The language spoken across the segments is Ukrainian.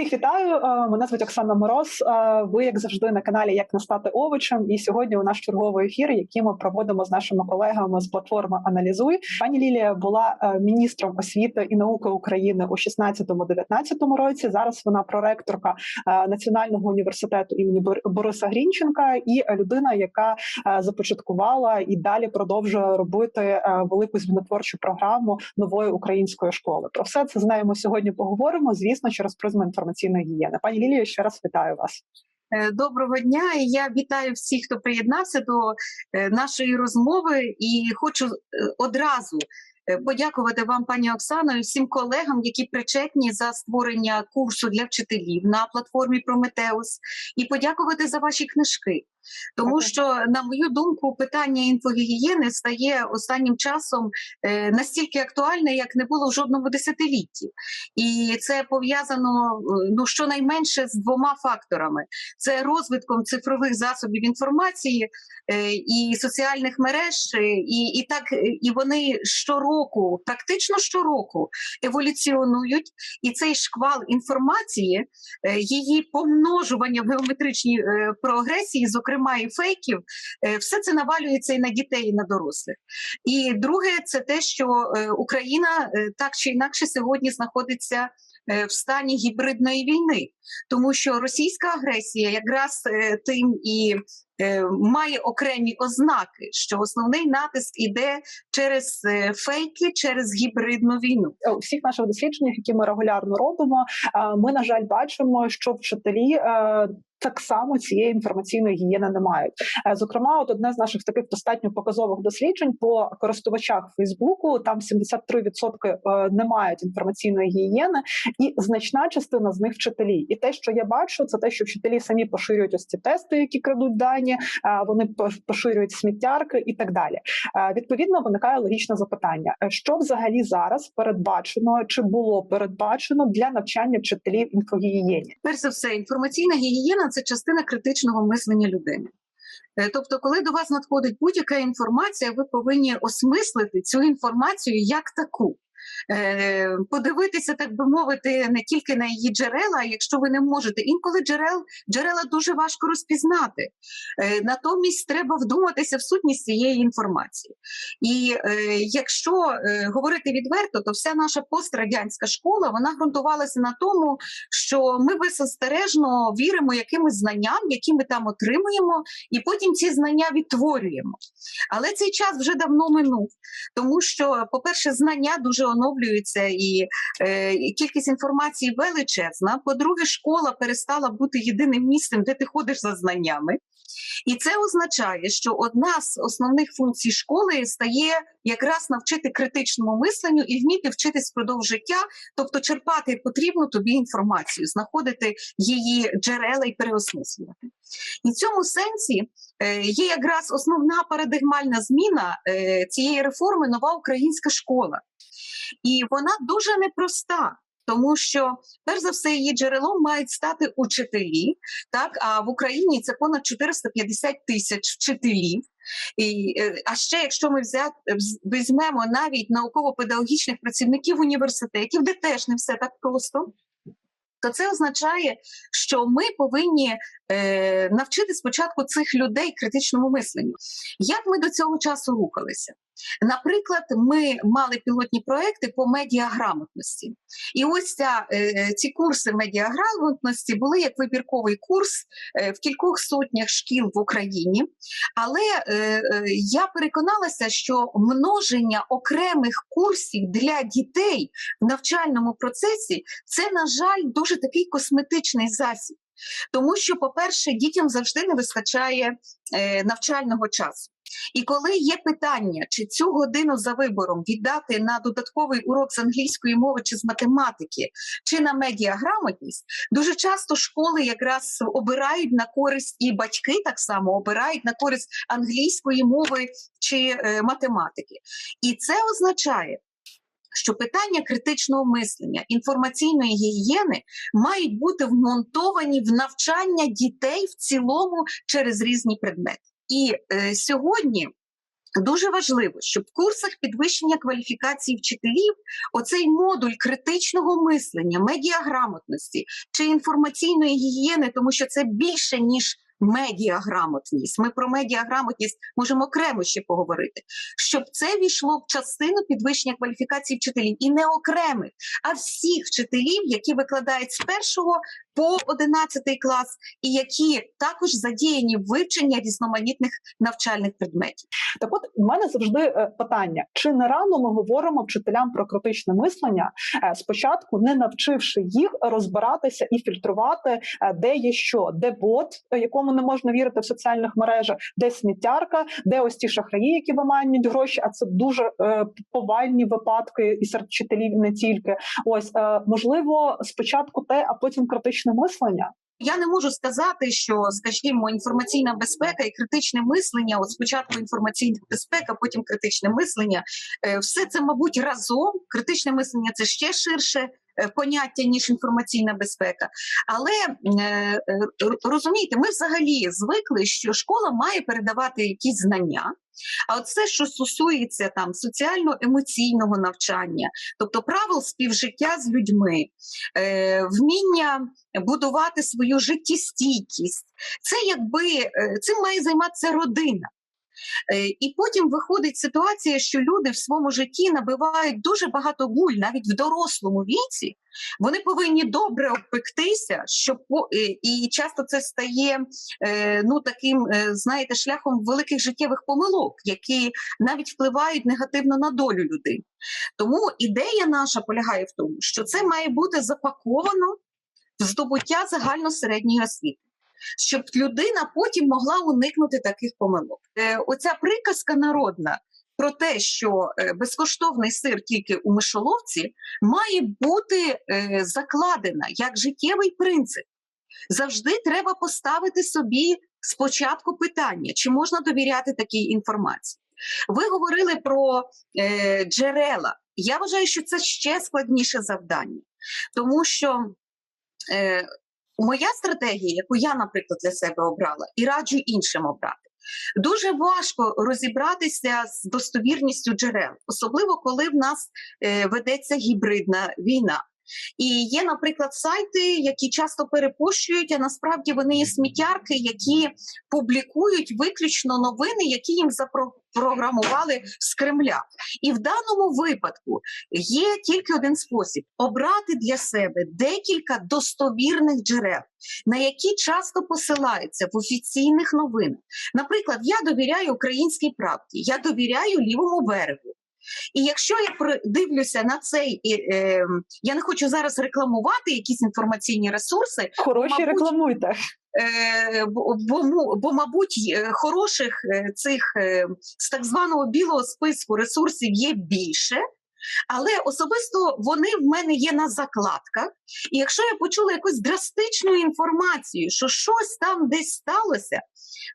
Всіх вітаю. Е, Мене звуть Оксана Мороз. Е, Ви, як завжди, на каналі Як не стати овочем. І сьогодні у нас черговий ефір, який ми проводимо з нашими колегами з платформи Аналізуй. Пані Лілія була е, міністром освіти і науки України у 16-19 році. Зараз вона проректорка Національного університету імені Бор- Бориса Грінченка і людина, яка започаткувала і далі продовжує робити велику змінотворчу програму нової української школи. Про все це знаємо сьогодні. Поговоримо, звісно, через призму інформаційної гігієни. Пані Лілію, ще раз вітаю вас. Е, Доброго дня. І Я вітаю всіх, хто приєднався до е, нашої розмови, і хочу е, одразу подякувати вам, пані Оксано, і всім колегам, які причетні за створення курсу для вчителів на платформі Прометеус, і подякувати за ваші книжки. Тому що, на мою думку, питання інфогігієни стає останнім часом е, настільки актуальне, як не було в жодному десятилітті. І це пов'язано е, ну щонайменше з двома факторами: це розвитком цифрових засобів інформації е, і соціальних мереж, е, і, і так е, і вони щороку, практично щороку, еволюціонують. І цей шквал інформації, е, її помножування в геометричній е, прогресії, зокрема і фейків, е, все це навалюється і на дітей, і на дорослих. І друге, це те, що Україна так чи інакше сьогодні знаходиться в стані гібридної війни, тому що російська агресія якраз тим і має окремі ознаки, що основний натиск іде через е, фейки, через гібридну війну. У всіх наших дослідженнях, які ми регулярно робимо, е, ми на жаль бачимо, що вчителі. е, Так само цієї інформаційної гігієни не мають. Е, Зокрема, от одне з наших таких достатньо показових досліджень по користувачах Фейсбуку. Там 73% е, не мають інформаційної гігієни, і значна частина з них вчителі. І те, що я бачу, це те, що вчителі самі поширюють ось ці тести, які крадуть дані, е, вони поширюють сміттярки і так далі. Відповідно, виникає логічне запитання: Е, що взагалі зараз передбачено чи було передбачено для навчання вчителів інфогігієні? Перш за все, інформаційна гігієна це частина критичного мислення людини. Е, Тобто, коли до вас надходить будь-яка інформація, ви повинні осмислити цю інформацію як таку. Е, Подивитися, так би мовити, не тільки на її джерела, якщо ви не можете. Інколи джерел, джерела дуже важко розпізнати. Е, Натомість треба вдуматися в сутність цієї інформації. І е, якщо говорити відверто, то вся наша пострадянська школа вона ґрунтувалася на тому, що ми беззастережно віримо якимось знанням, які ми там отримуємо, і потім ці знання відтворюємо. Але цей час вже давно минув, тому що, по-перше, знання дуже оновлюються, і, е, і кількість інформації величезна. По-друге, школа перестала бути єдиним місцем, де ти ходиш за знаннями. І це означає, що одна з основних функцій школи стає якраз навчити критичному мисленню і вміти вчитись впродовж життя, тобто черпати потрібну тобі інформацію, знаходити її джерела і переосмислювати. І в цьому сенсі е, є якраз основна парадигмальна зміна е, цієї реформи нова українська школа. І вона дуже непроста. Тому що, перш за все, її джерелом мають стати учителі, так а в Україні це понад 450 тисяч вчителів. І, е, а ще, якщо ми взя- візьмемо навіть науково-педагогічних працівників університетів, де теж не все так просто, то це означає, що ми повинні е, навчити спочатку цих людей критичному мисленню. Як ми до цього часу рухалися? Наприклад, ми мали пілотні проекти по медіаграмотності. І ось ця, е, ці курси медіаграмотності були як вибірковий курс е, в кількох сотнях шкіл в Україні. Але е, е, я переконалася, що множення окремих курсів для дітей в навчальному процесі це, на жаль, дуже такий косметичний засіб. Тому що, по-перше, дітям завжди не вистачає е, навчального часу. І коли є питання, чи цю годину за вибором віддати на додатковий урок з англійської мови чи з математики, чи на медіаграмотність, дуже часто школи якраз обирають на користь і батьки так само обирають на користь англійської мови чи е, математики. І це означає. Що питання критичного мислення, інформаційної гігієни мають бути вмонтовані в навчання дітей в цілому через різні предмети. І е, сьогодні Дуже важливо, щоб в курсах підвищення кваліфікації вчителів оцей модуль критичного мислення, медіаграмотності чи інформаційної гігієни, тому що це більше ніж медіаграмотність. Ми про медіаграмотність можемо окремо ще поговорити. Щоб це війшло в частину підвищення кваліфікації вчителів і не окремих, а всіх вчителів, які викладають з першого по 11 клас, і які також задіяні в вивченні різноманітних навчальних предметів. Так, от у мене завжди е, питання: чи не рано ми говоримо вчителям про критичне мислення, е, спочатку не навчивши їх розбиратися і фільтрувати, е, де є що, де бот, якому не можна вірити в соціальних мережах, де сміттярка, де ось ті шахраї, які виманюють гроші. А це дуже повальні випадки і серед вчителів не тільки. Ось можливо, спочатку те, а потім критичне мислення. Я не можу сказати, що, скажімо, інформаційна безпека і критичне мислення, от спочатку інформаційна безпека, потім критичне мислення, е, все це, мабуть, разом. Критичне мислення це ще ширше е, поняття, ніж інформаційна безпека. Але е, розумієте, ми взагалі звикли, що школа має передавати якісь знання. А от все, що стосується там соціально-емоційного навчання, тобто правил співжиття з людьми, е, вміння будувати свою життєстійкість, це якби е, цим має займатися родина. Е, І потім виходить ситуація, що люди в своєму житті набивають дуже багато гуль, навіть в дорослому віці. Вони повинні добре обпектися, щоб е, і часто це стає е, ну таким, знаєте, шляхом великих життєвих помилок, які навіть впливають негативно на долю людини. Тому ідея наша полягає в тому, що це має бути запаковано в здобуття загальносередньої освіти. Щоб людина потім могла уникнути таких помилок. Е, оця приказка народна про те, що е, безкоштовний сир тільки у мишоловці, має бути е, закладена як життєвий принцип. Завжди треба поставити собі спочатку питання, чи можна довіряти такій інформації. Ви говорили про е, джерела. Я вважаю, що це ще складніше завдання, тому що е, моя стратегія, яку я, наприклад, для себе обрала, і раджу іншим обрати. Дуже важко розібратися з достовірністю джерел, особливо коли в нас е, ведеться гібридна війна. І є, наприклад, сайти, які часто перепощують, а насправді вони є сміттярки, які публікують виключно новини, які їм запрограмували з Кремля. І в даному випадку є тільки один спосіб обрати для себе декілька достовірних джерел, на які часто посилаються в офіційних новинах. Наприклад, я довіряю українській правді, я довіряю лівому берегу. І якщо я дивлюся на цей, е, я не хочу зараз рекламувати якісь інформаційні ресурси, Хороші Мабуть, рекламуйте. Е, бо, бо, бо, мабуть, е, хороших е, цих е, з так званого білого списку ресурсів є більше. Але особисто вони в мене є на закладках. І якщо я почула якусь драстичну інформацію, що щось там десь сталося,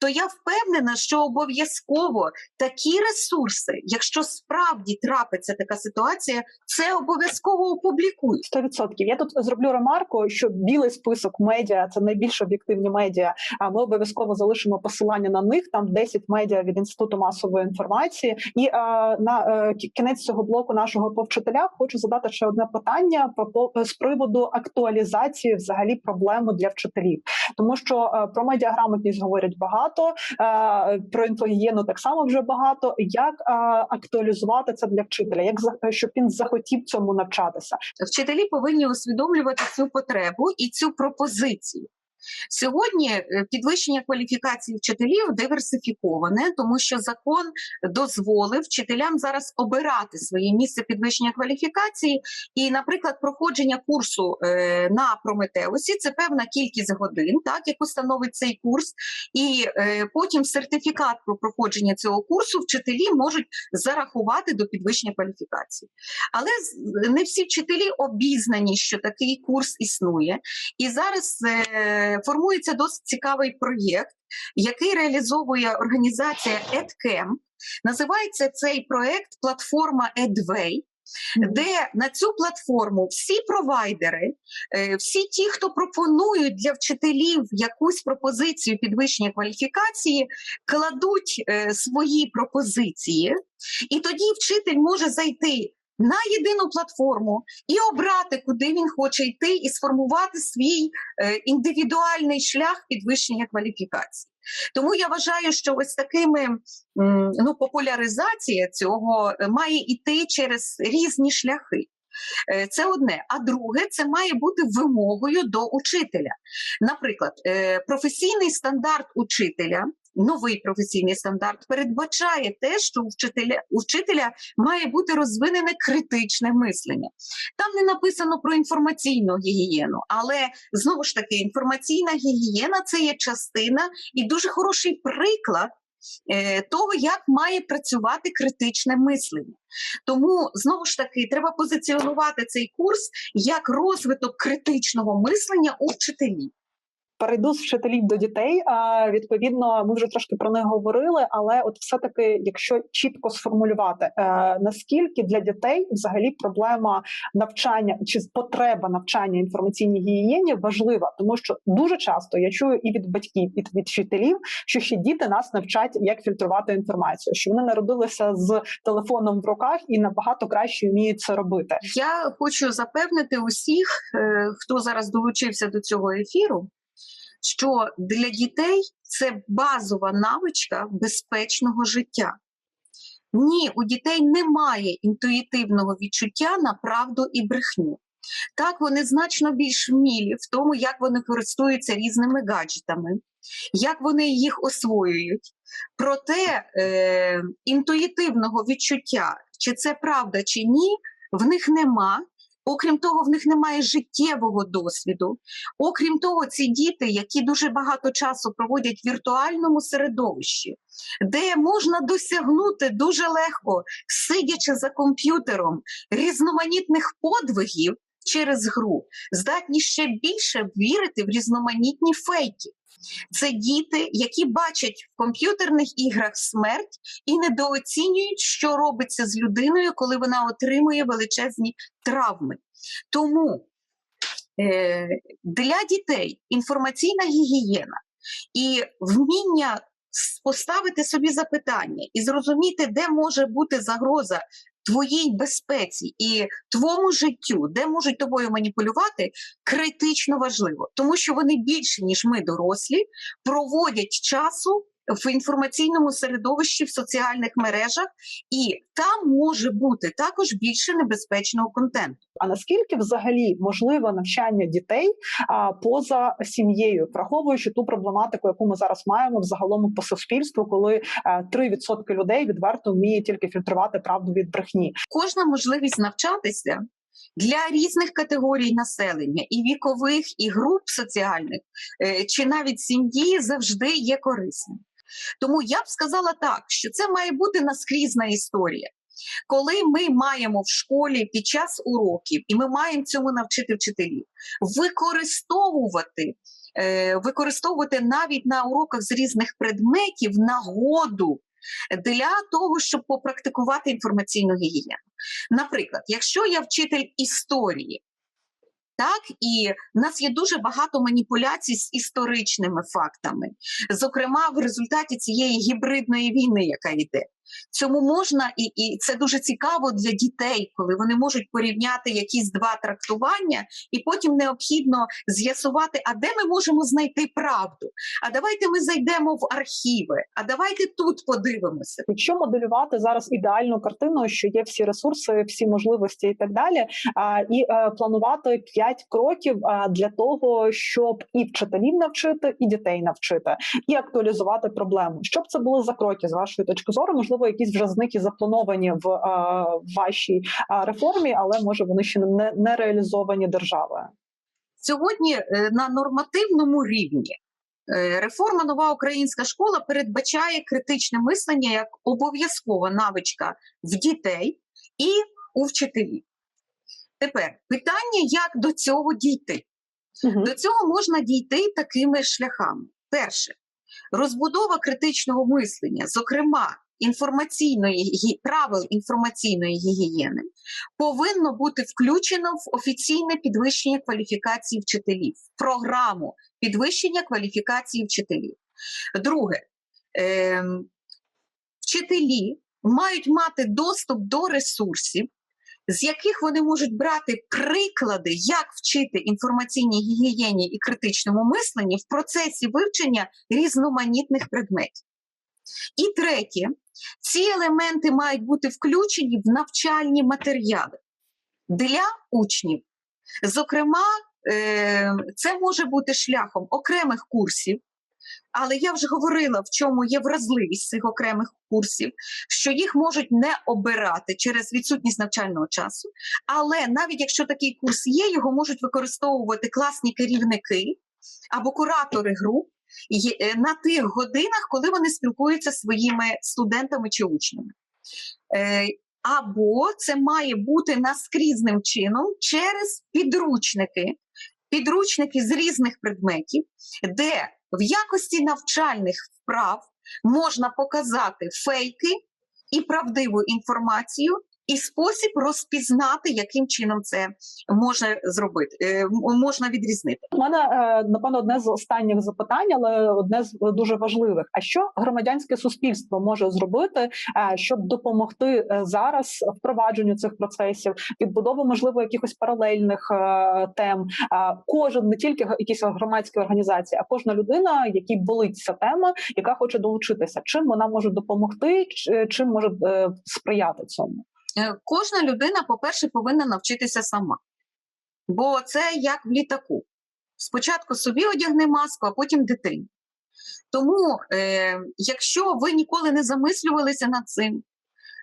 то я впевнена, що обов'язково такі ресурси, якщо справді трапиться така ситуація, це обов'язково опублікують. 100%. Я тут зроблю ремарку, що білий список медіа це найбільш об'єктивні медіа. А ми обов'язково залишимо посилання на них. Там 10 медіа від інституту масової інформації. І е, на е, кінець цього блоку нашого по вчителях хочу задати ще одне питання по з приводу актуалізації взагалі проблеми для вчителів, тому що е, про медіаграмотність говорять багато, е, про інфогієну так само вже багато. Як е, актуалізувати це для вчителя? Як щоб він захотів цьому навчатися? Вчителі повинні усвідомлювати цю потребу і цю пропозицію. Сьогодні е, підвищення кваліфікації вчителів диверсифіковане, тому що закон дозволив вчителям зараз обирати своє місце підвищення кваліфікації. І, наприклад, проходження курсу е, на Прометеусі це певна кількість годин, так яку становить цей курс, і е, потім сертифікат про проходження цього курсу вчителі можуть зарахувати до підвищення кваліфікації. Але не всі вчителі обізнані, що такий курс існує. І зараз формується досить цікавий проєкт, який реалізовує організація EdCamp. Називається цей проєкт платформа EdWay. де на цю платформу всі провайдери, е, всі ті, хто пропонують для вчителів якусь пропозицію підвищення кваліфікації, кладуть е, свої пропозиції, і тоді вчитель може зайти. На єдину платформу і обрати, куди він хоче йти, і сформувати свій е, індивідуальний шлях підвищення кваліфікації. Тому я вважаю, що ось такими ну, популяризація цього е, має йти через різні шляхи. Е, Це одне. А друге, це має бути вимогою до учителя. Наприклад, професійний стандарт учителя. Новий професійний стандарт передбачає те, що у вчителя, вчителя має бути розвинене критичне мислення. Там не написано про інформаційну гігієну, але знову ж таки інформаційна гігієна це є частина і дуже хороший приклад е, того, як має працювати критичне мислення. Тому знову ж таки треба позиціонувати цей курс як розвиток критичного мислення у вчителів. Перейду з вчителів до дітей. А відповідно, ми вже трошки про них говорили, але от все-таки, якщо чітко сформулювати, е, наскільки для дітей взагалі проблема навчання чи потреба навчання інформаційній гігієні важлива, тому що дуже часто я чую і від батьків, і від вчителів, що ще діти нас навчать, як фільтрувати інформацію, що вони народилися з телефоном в руках і набагато краще вміють це робити. Я хочу запевнити усіх, е, хто зараз долучився до цього ефіру, що для дітей це базова навичка безпечного життя. Ні, у дітей немає інтуїтивного відчуття на правду і брехню. Так, вони значно більш вмілі в тому, як вони користуються різними гаджетами, як вони їх освоюють. Проте е, інтуїтивного відчуття, чи це правда, чи ні, в них нема. Окрім того, в них немає життєвого досвіду. Окрім того, ці діти, які дуже багато часу проводять в віртуальному середовищі, де можна досягнути дуже легко, сидячи за комп'ютером, різноманітних подвигів через гру, здатні ще більше вірити в різноманітні фейки. Це діти, які бачать в комп'ютерних іграх смерть і недооцінюють, що робиться з людиною, коли вона отримує величезні травми. Тому е, для дітей інформаційна гігієна і вміння поставити собі запитання і зрозуміти, де може бути загроза твоїй безпеці і твоєму життю, де можуть тобою маніпулювати, критично важливо, тому що вони більше, ніж ми дорослі, проводять часу в інформаційному середовищі, в соціальних мережах, і там може бути також більше небезпечного контенту. А наскільки взагалі можливе навчання дітей а, поза сім'єю, враховуючи ту проблематику, яку ми зараз маємо взагалом по суспільству, коли е, 3% людей відверто вміє тільки фільтрувати правду від брехні? Кожна можливість навчатися. Для різних категорій населення, і вікових, і груп соціальних, е, чи навіть сім'ї завжди є корисним. Тому я б сказала так, що це має бути наскрізна історія. Коли ми маємо в школі під час уроків, і ми маємо цьому навчити вчителів, використовувати, е, використовувати навіть на уроках з різних предметів нагоду для того, щоб попрактикувати інформаційну гігієну. Наприклад, якщо я вчитель історії, так і в нас є дуже багато маніпуляцій з історичними фактами, зокрема в результаті цієї гібридної війни, яка йде. Цьому можна, і, і це дуже цікаво для дітей, коли вони можуть порівняти якісь два трактування, і потім необхідно з'ясувати, а де ми можемо знайти правду. А давайте ми зайдемо в архіви, а давайте тут подивимося. Якщо моделювати зараз ідеальну картину, що є всі ресурси, всі можливості і так далі, а, і е, планувати п'ять кроків для того, щоб і вчителів навчити, і дітей навчити, і актуалізувати проблему. Щоб це були за кроки з вашої точки зору? Можливо, якісь вже з них і заплановані в вашій а, реформі, але може вони ще не, не реалізовані державою. Сьогодні е, на нормативному рівні е, реформа нова українська школа передбачає критичне мислення як обов'язкова навичка в дітей і у вчителів. Тепер питання, як до цього дійти? Мгм. До цього можна дійти такими шляхами. Перше, розбудова критичного мислення, зокрема, інформаційної правил інформаційної гігієни повинно бути включено в офіційне підвищення кваліфікації вчителів, в програму підвищення кваліфікації вчителів. Друге, ем, вчителі мають мати доступ до ресурсів, з яких вони можуть брати приклади, як вчити інформаційній гігієні і критичному мисленні в процесі вивчення різноманітних предметів. І третє, ці елементи мають бути включені в навчальні матеріали для учнів. Зокрема, е, це може бути шляхом окремих курсів, але я вже говорила, в чому є вразливість цих окремих курсів, що їх можуть не обирати через відсутність навчального часу. Але навіть якщо такий курс є, його можуть використовувати класні керівники або куратори груп на тих годинах, коли вони спілкуються своїми студентами чи учнями. Е, Або це має бути наскрізним чином через підручники, підручники з різних предметів, де в якості навчальних вправ можна показати фейки і правдиву інформацію, і спосіб розпізнати, яким чином це може зробити, е, можна відрізнити. У мене е, напевно одне з останніх запитань, але одне з дуже важливих. А що громадянське суспільство може зробити, е, щоб допомогти е, зараз впровадженню цих процесів, відбудову можливо якихось паралельних е, тем? Е, Кожен не тільки якісь громадські організації, а кожна людина, якій болить ця тема, яка хоче долучитися. Чим вона може допомогти, чим може е, сприяти цьому? Е, Кожна людина, по-перше, повинна навчитися сама. Бо це як в літаку. Спочатку собі одягни маску, а потім дитині. Тому, е, якщо ви ніколи не замислювалися над цим,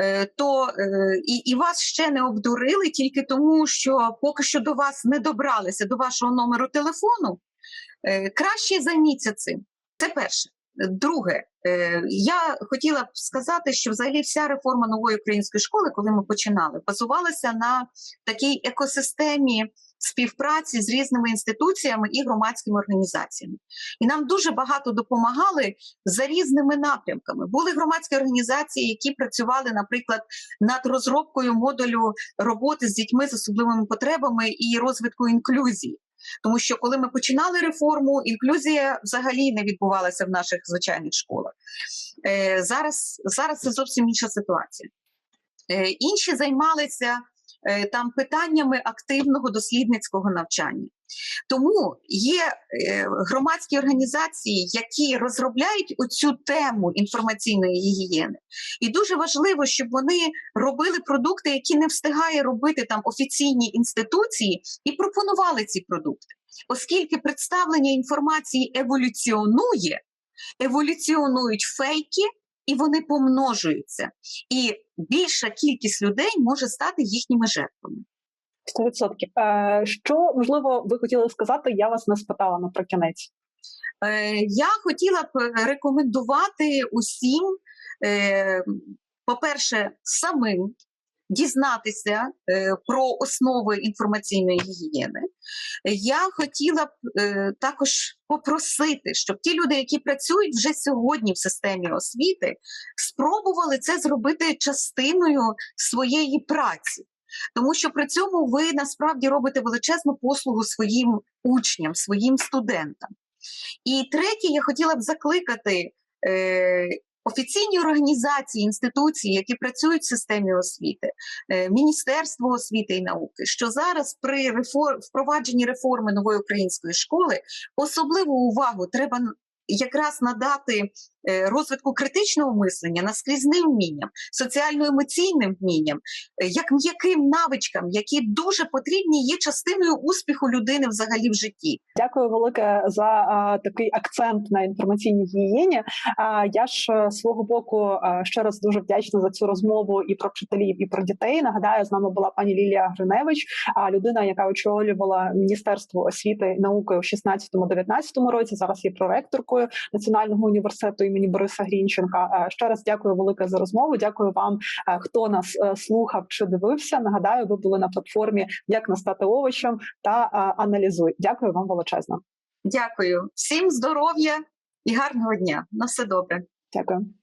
е, то е, і, і вас ще не обдурили тільки тому, що поки що до вас не добралися до вашого номеру телефону, е, краще займіться цим. Це перше. Друге, е, я хотіла б сказати, що взагалі вся реформа нової української школи, коли ми починали, базувалася на такій екосистемі співпраці з різними інституціями і громадськими організаціями. І нам дуже багато допомагали за різними напрямками. Були громадські організації, які працювали, наприклад, над розробкою модулю роботи з дітьми з особливими потребами і розвитку інклюзії. Тому що коли ми починали реформу, інклюзія взагалі не відбувалася в наших звичайних школах. Е, зараз, зараз це зовсім інша ситуація. Е, інші займалися е, там питаннями активного дослідницького навчання. Тому є е, громадські організації, які розробляють оцю тему інформаційної гігієни. І дуже важливо, щоб вони робили продукти, які не встигає робити там офіційні інституції, і пропонували ці продукти. Оскільки представлення інформації еволюціонує, еволюціонують фейки, і вони помножуються. І більша кількість людей може стати їхніми жертвами. 100%. Е, Що можливо ви хотіли сказати? Я вас не спитала наприкінець. Е, Я хотіла б рекомендувати усім, е, по-перше, самим дізнатися про основи інформаційної гігієни. Я хотіла б також попросити, щоб ті люди, які працюють вже сьогодні в системі освіти, спробували це зробити частиною своєї праці. Тому що при цьому ви насправді робите величезну послугу своїм учням, своїм студентам. І третє, я хотіла б закликати е, офіційні організації, інституції, які працюють в системі освіти, е, Міністерство освіти і науки, що зараз при реформ, впровадженні реформи нової української школи особливу увагу треба якраз надати розвитку критичного мислення, наскрізним вмінням, соціально-емоційним вмінням, е, як м'яким навичкам, які дуже потрібні, є частиною успіху людини взагалі в житті. Дякую велике за а, такий акцент на інформаційній гігієні. А я ж е, свого боку ще раз дуже вдячна за цю розмову і про вчителів, і про дітей. Нагадаю, з нами була пані Лілія Гриневич, а людина, яка очолювала Міністерство освіти і науки у 16-19 році. Зараз є проректоркою Національного університету імені Бориса Грінченка. Ще раз дякую велике за розмову. Дякую вам, е, хто нас е, слухав чи дивився. Нагадаю, ви були на платформі як настати овочем та аналізуй. Дякую вам величезно. Дякую всім здоров'я і гарного дня. На все добре. Дякую.